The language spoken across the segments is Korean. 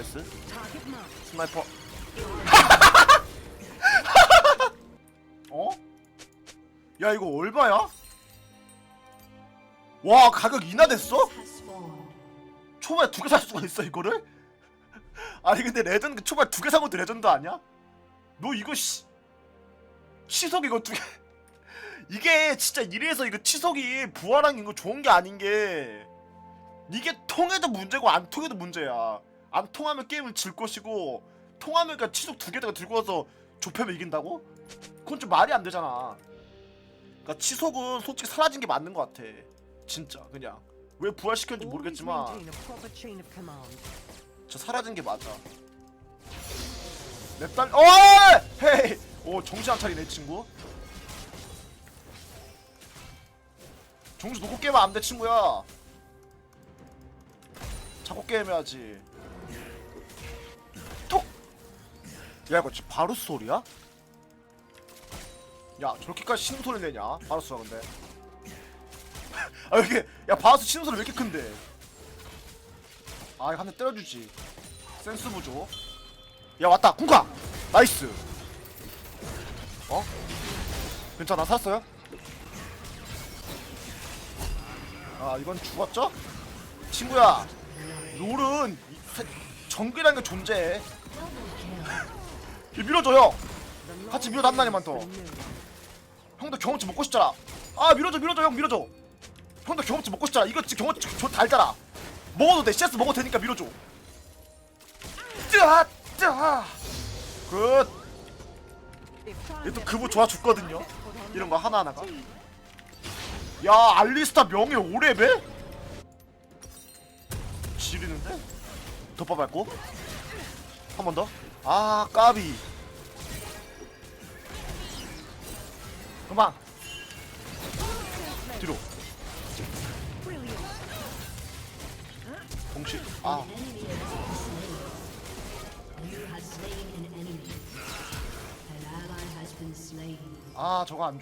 나이스. 스나이퍼 어? 야 이거 얼마야? 와 가격 인하됐어? 초반에 두 개 살 수가 있어 이거를? 아니 근데 레전드 초반에 두개산 것도 레전드 아니야? 너 이거 시 치석 이거 두 개 이게 진짜 이래서 이거 치석이 부활한 거 좋은 게 아닌 게 이게 통해도 문제고 안 통해도 문제야 안 통하면 게임을 질 것이고 통하면 그러니까 치석 두 개다가 들고 와서 좁혀면 이긴다고? 그건 좀 말이 안 되잖아 그러니까 치석은 솔직히 사라진 게 맞는 것 같아 진짜 그냥 왜 부활시켰는지 모르겠지만. 저 사라진 게 맞아. 랩달 어! 헤이! 오 정신 안 차리네 친구. 정신 놓고 깨면 안돼 친구야. 자꾸 게임해야지. 야 이거 지금 바루스 소리야? 야 저렇게까지 신음 소리 내냐? 바루스가 근데. 아 이게 야 바루스 신음 소리 왜 이렇게 큰데? 아 이거 한 대 때려주지. 센스 부조. 야 왔다 궁카 나이스. 어? 괜찮아 살았어요? 아 이건 죽었죠? 친구야 롤은 정글이라는 게 존재해. 이 밀어줘요. 같이 밀어 남나게만 더. 형도 경험치 먹고 싶잖아. 아 밀어줘 밀어줘 형 밀어줘. 형도 경험치 먹고 싶잖아. 이거 지금 경험치 저 달잖아. 먹어도 돼. CS 먹어도 되니까 밀어줘. 뜨아 뜨아. 굿. Gets 그부 좋아 죽거든요. 이런 거 하나 하나가. 야 알리스타 명예 5레벨? 지리는데? 덮밥 밟고 한 번 더. 아 까비. 그만. 뒤로. 동시. 아. 아 저거 안?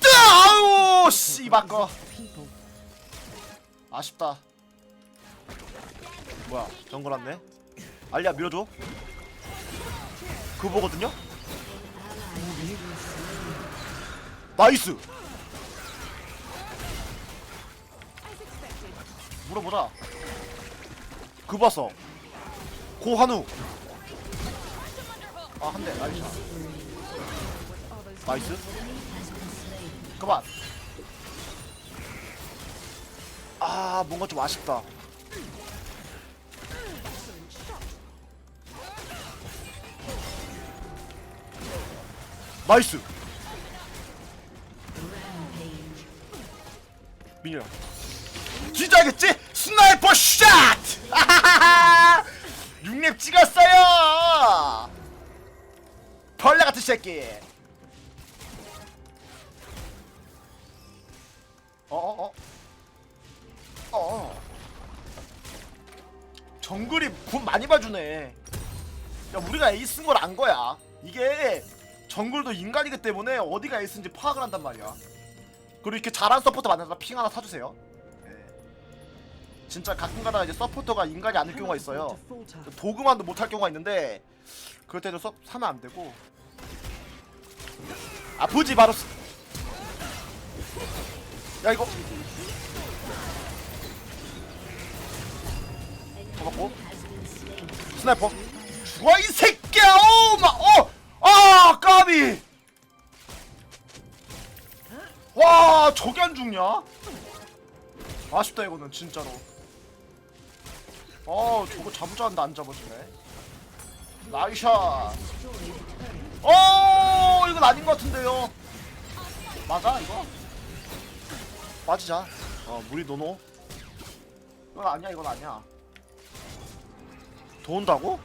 뜨! 아우 People. 아쉽다 뭐야 정글 왔네? 알리야 밀어줘. 그거 보거든요? 나이스! 물어보자 그 봤어 고한우. 아 한 대. 나이스. 나이스. 그만. 아 뭔가 좀 아쉽다 나이스. 민혁 진짜 알겠지? 스나이퍼 샷! 6렙 찍었어요! 벌레 같은 새끼 어어어 어 정글이 군 많이 봐주네 야 우리가 에이스인 걸 안 거야 이게 정글도 인간이기 때문에 어디가 에이스인지 파악을 한단 말이야. 그리고 이렇게 잘한 서포터 만나서 핑 하나 사주세요. 예. 진짜 가끔가다 이제 서포터가 인간이 아닐 경우가 있어요. 도그만도 못할 경우가 있는데 그럴 때도 서, 사면 안 되고. 아프지 바로 스... 야 이거. 잡았고. 스나이퍼. 죽어 이 새끼야! 오마어아 까비 와 저게 안 죽냐? 아쉽다 이거는 진짜로. 어 저거 잡으자 하는데 안 잡아주네. 나이샷. 어 이건 아닌 것 같은데요. 맞아 이거? 빠지자. 어 무리 노노. 이건 아니야 이건 아니야. 더 온다고?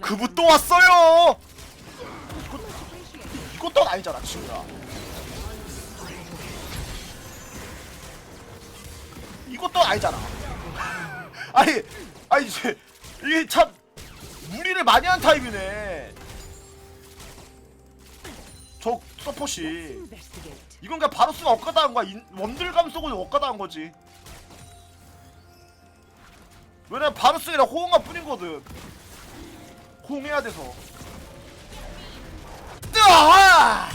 그부 또 왔어요 이것도 아니잖아 친구야. 이것도 아니잖아. 아니 아니 이제 이게 참 무리를 많이 한 타입이네. 저 Investigate. 이건 그냥 바로스가 엇가다 한 거야. 인, 원들감 속은 엇가다 한 거지. 왜냐면 바루스이랑 호응할 뿐이거든. 호응해야 돼서. 뜨 아!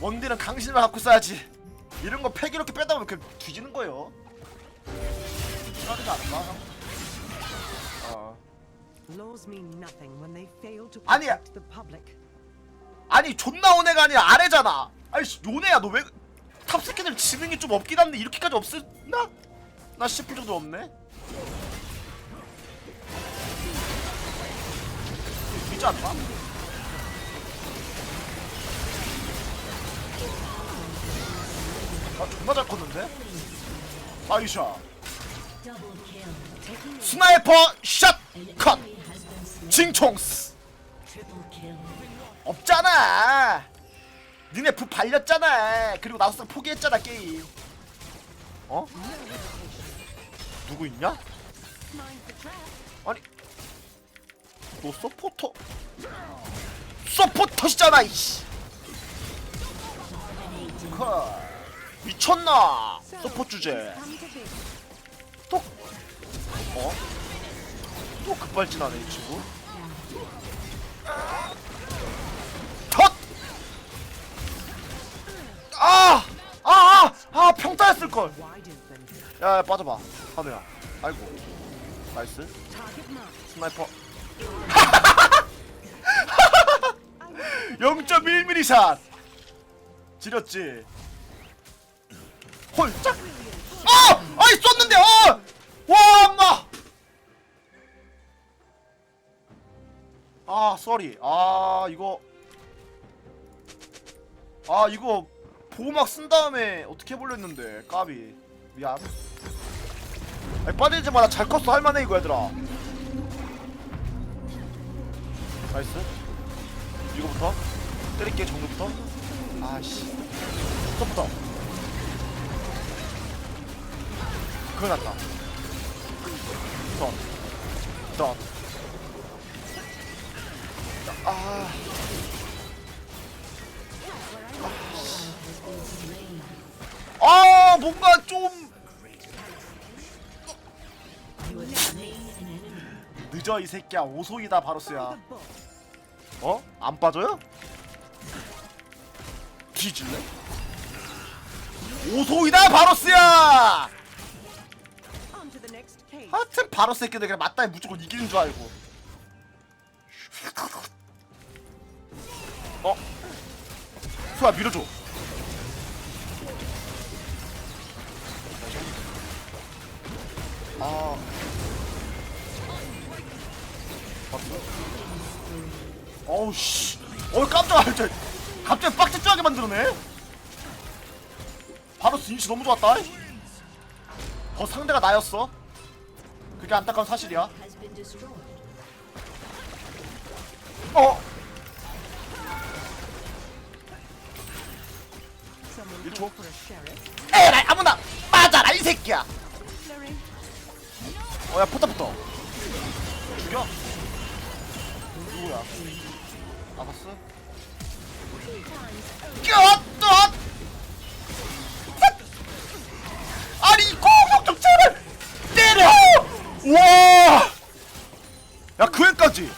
원딜은 강신을 갖고 써야지 이런 거팩 이렇게 빼다 보면 그냥 뒤지는 거예요 필요하지 않을까? 아. Public. 아니 존나 오네가 아니라 아래잖아 아니 씨, 요네야 너 왜 탑스캐들 지능이 좀 없긴 한데 이렇게까지 없었나? 나 싶을 정도 없네 있지 않나? 존나 잘 컸는데? 아이샤. 스나이퍼 샷! 컷! 징총스. 없잖아. 니네 부 발렸잖아. 그리고 나서 포기했잖아 게임. 어? 누구 있냐? 아니, 너 서포터? 서포터시잖아 이씨. 컷. 미쳤나? 서포 주제. 또, 어? 또 급발진하네 이 친구. 덧! 아! 아! 아! 아! 평타였을 걸. 야, 야 빠져봐. 한우야. 아이고. 나이스. 스나이퍼. 0.1mm 샷. 지렸지. 홀짝. 아! 아이 쐈는데. 어! 와, 엄마. 아, 쏘리. 아, 이거 아, 이거 보호막 쓴 다음에 어떻게 해보려 했는데 까비. 미안. 아니, 빠지지 마라. 잘 컸어. 할만해 이거 얘들아. 나이스. 이거부터 때릴게 정도부터. 아씨. 부터 그거 났다. 던. 던. 아. 아 뭔가 좀. 늦어 이 새끼야 오소이다 바로스야. 어? 안 빠져요? 뒤질래? 오소이다 바로스야 하여튼 바로 새끼들 그냥 맞다에 무조건 이기는 줄 알고. 어? 소야 밀어줘. 아? 어우 씨. 어우 깜짝아 진짜 갑자기 빡짝하게 만들어내 바로 인치 너무 좋았다. 어 상대가 나였어 그게 안타까운 사실이야. 어 Someone 일초. call for a sheriff. 에라이 아무나 맞아라 이 새끼야. 어야 붙어 붙어 죽여 누구야 아바스 껴또 와 야 그애까지!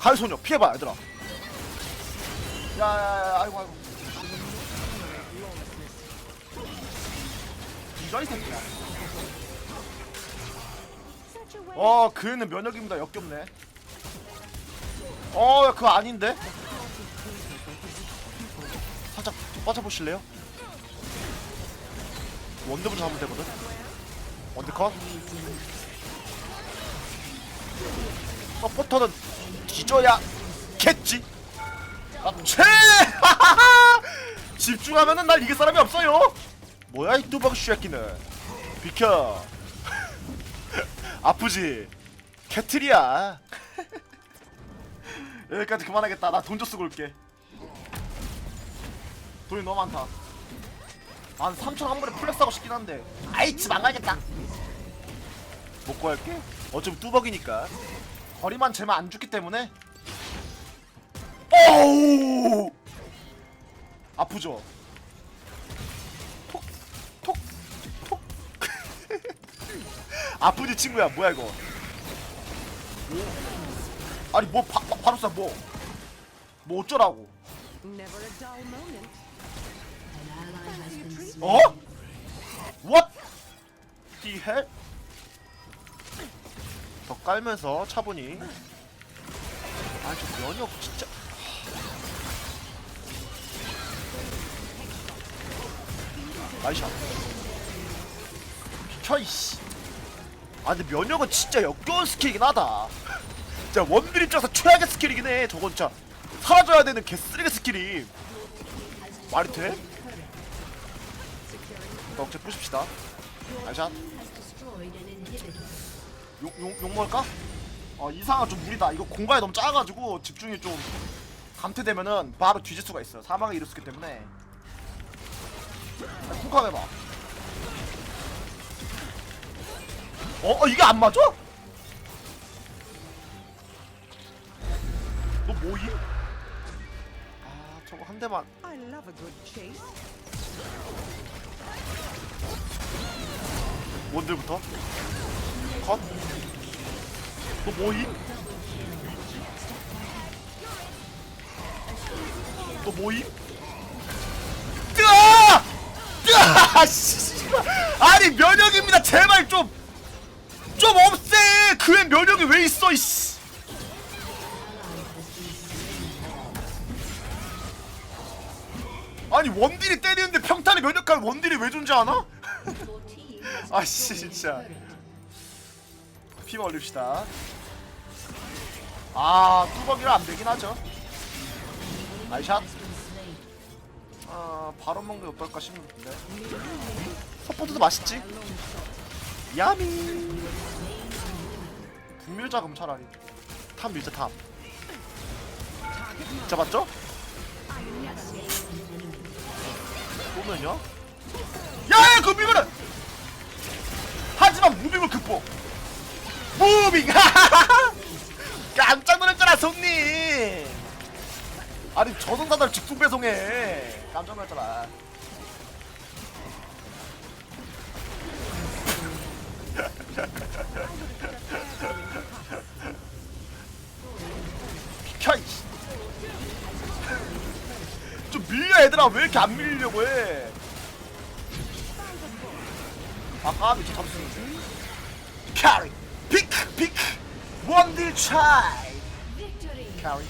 가을소녀 피해봐 얘들아. 야 야 야 아이고 아이고. 이거 이 새끼야. 어 그애는 면역입니다. 역겹네. 어 그거 아닌데? 살짝 빠져보실래요? 원더분 잡으면 되거든 원더컷? 서포터는 뒤져야 겠지. 앞채 집중하면은 날 이길 사람이 없어요. 뭐야 이 뚜벅 슈야끼는. 비켜. 아프지? 캐틀이야. 여기까지 그만하겠다. 나돈좀 쓰고 올게. 돈이 너무 많다 한 3천 한 번에 플렉스하고 싶긴 한데. 아이치 망가겠다. 먹고 할게? 어차피 뚜벅이니까. 거리만 재면 안 죽기 때문에. 오우! 아프죠? 톡톡톡. 아프지 친구야. 뭐야 이거? 아니 뭐 바, 바, 바로 쏴뭐뭐 어쩌라고 어? What? the hell? 더 깔면서 차분히 아저 면역 진짜 나이샷 비켜 이씨 아 근데 면역은 진짜 역겨운 스킬이긴 하다 진짜 원딜 입장에서 최악의 스킬이긴 해 저건 진짜 사라져야 되는 개쓰레기 스킬이 말이 돼? 억제 부십시다 inhibitor. 욕, 욕, 욕 먹을까? 어 이상한 좀 무리다 이거 공간이 너무 작아가지고 집중이 좀 감퇴되면은 바로 뒤질 수가 있어요 사망에 이를 수 있기 때문에 쿵쾅 해봐 어? 어 이게 안 맞아? 너 뭐임? 아 저거 한 대만 원들부터 컷. 너 뭐임? 너 뭐임? 뜨아! 뜨아! 씨. 아니 면역입니다. 제발 좀. 좀 없애. 그의 면역이 왜 있어 이씨. 아니 원딜이 때리는데 평탄에 면역할 원딜이 왜 존재하나? Destroyed 진짜. 피만 올립시다. 아 뚜벅이라 안되긴 하죠. slain. 아 바로 먹는 게 어떨까 싶은데. 서포트도 맛있지? 야미. 그럼 차라리. 탑 밀자 탑. 잡았죠? 보면요? 야야 그 밀거는 하지만 무빙을 극복. 무빙! 깜짝 놀랐잖아 손님. 아니 저승사자를 직송 배송해. 깜짝 놀랐잖아. 비켜 이씨. 좀 밀려 얘들아. 왜 이렇게 안 밀리려고 해 아까 미쳐 잡수는데. 캐리 피크 피크 원딜 차이. Victory. 캐리